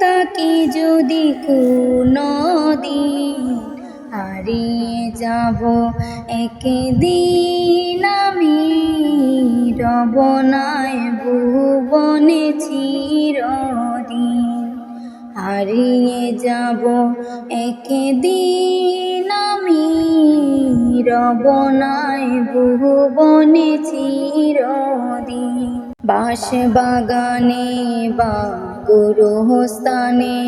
তাকে যদি কোনো দিন হারিয়ে যাব, একদিন আমি রবনায় ভুবনে চিরদিন হারিয়ে যাব, একদিন আমি রবনায় ভুবনে চিরদিন বাঁশ বাগানে, বা গুরুস্থানে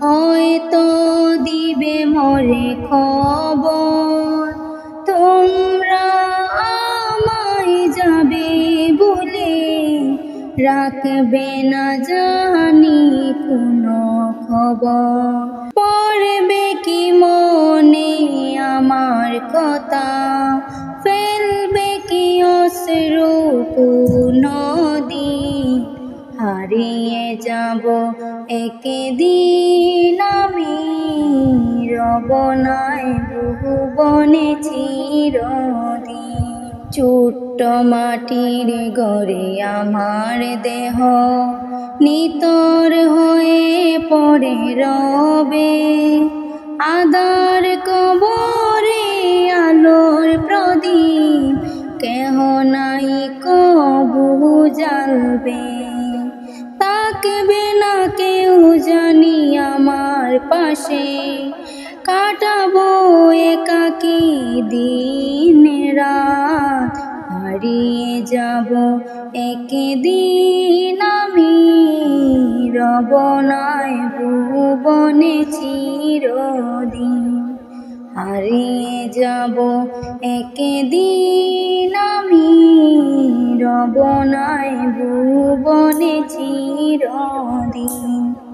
হয়তো দিবে মরে খবর। তোমরা আমায় যাবে বলে রাখবে না জানি কোনো খবর। পড়বে কি মনে আমার কথা? একদিন আমি রবনায় ভুবনে চিরদিন। ছোট্ট মাটির গড়ে আমার দেহ, নিতর হয়ে পড়ে রবে। আদার কবরে আলোর প্রদীপ, কেহ নাই কবু জ্বালবে। পাশে কাটাবো একাকি দিন রাত। হারিয়ে যাব একদিন আমি, রবনায় ভুবনে চিরদিন। হারিয়ে যাব একদিন আমি, রবনায় ভুবনে চিরদিন।